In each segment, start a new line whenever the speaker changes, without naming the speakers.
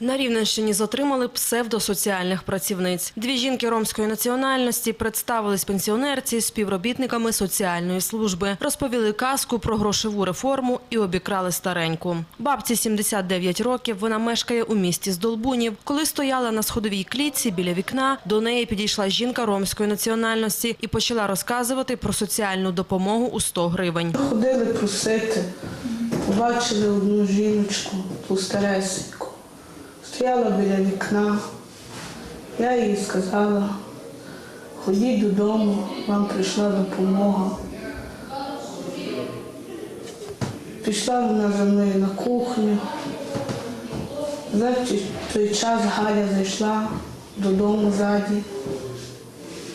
На Рівненщині затримали псевдосоціальних працівниць. Дві жінки ромської національності представились пенсіонерці співробітниками соціальної служби, розповіли казку про грошову реформу і обікрали стареньку. Бабці 79 років. Вона мешкає у місті Здолбунів. Коли стояла на сходовій клітці біля вікна, до неї підійшла жінка ромської національності і почала розказувати про соціальну допомогу у 100 гривень.
Ходили просити, побачили одну жіночку, старесеньку. Стояла біля вікна. Я їй сказала, ходіть додому, вам прийшла допомога. Пішла вона за мною на кухню. За той час Галя зайшла додому ззаді.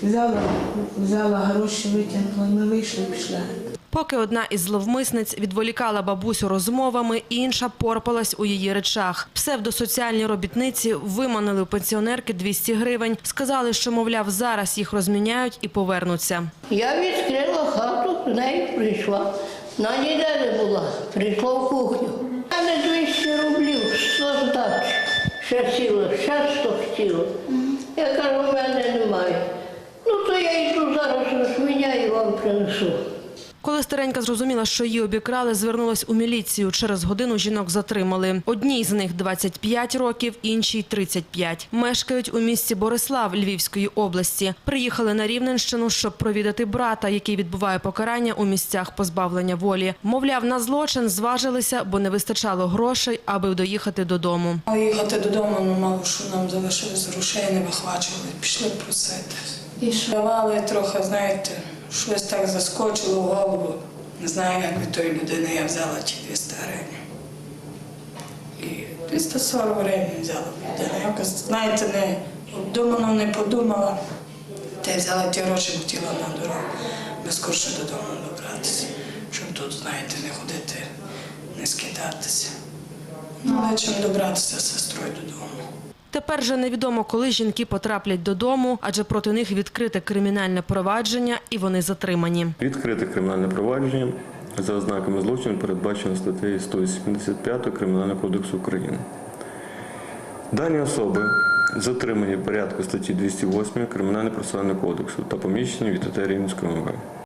Взяла, взяла гроші, витягнула, ми вийшли, пішли.
Поки одна із зловмисниць відволікала бабусю розмовами, інша порпалась у її речах. Псевдосоціальні робітниці виманили у пенсіонерки 200 гривень. Сказали, що, мовляв, зараз їх розміняють і повернуться.
Я відкрила хату, з нею прийшла. На ніде не була, прийшла в кухню. У мене 200 рублів, 100 здач. Ще сіло, ще 100 хотіло. Я кажу, в мене немає. Ну то я йду зараз розміняю і вам принесу.
Коли старенька зрозуміла, що її обікрали, звернулась у міліцію. Через годину жінок затримали. Одній з них 25 років, іншій 35. Мешкають у місті Борислав Львівської області. Приїхали на Рівненщину, щоб провідати брата, який відбуває покарання у місцях позбавлення волі. Мовляв, на злочин зважилися, бо не вистачало грошей, аби доїхати додому.
А їхати додому, ну мало що нам залишилось грошей, не вихвачували, пішли просити. І давали трохи, знаєте, щось так заскочило в голову. Не знаю, як від тої людини я взяла ті 200 гривень. І 240 гривень взяла в людини. Якось, знаєте, не обдумано, не подумала. Та й взяла ті гроші, хотіла на дорогу безкорше додому добратися, щоб тут, знаєте, не ходити, не скидатися. Ну, але чим добратися з сестрою додому.
Тепер же невідомо, коли жінки потраплять додому, адже проти них відкрите кримінальне провадження і вони затримані.
Відкрите кримінальне провадження за ознаками злочину передбачено статтею 185 Кримінального кодексу України. Дані особи затримані в порядку статті 208 Кримінально-процесуального кодексу та поміщені від ОТ Рівненської ОМВ.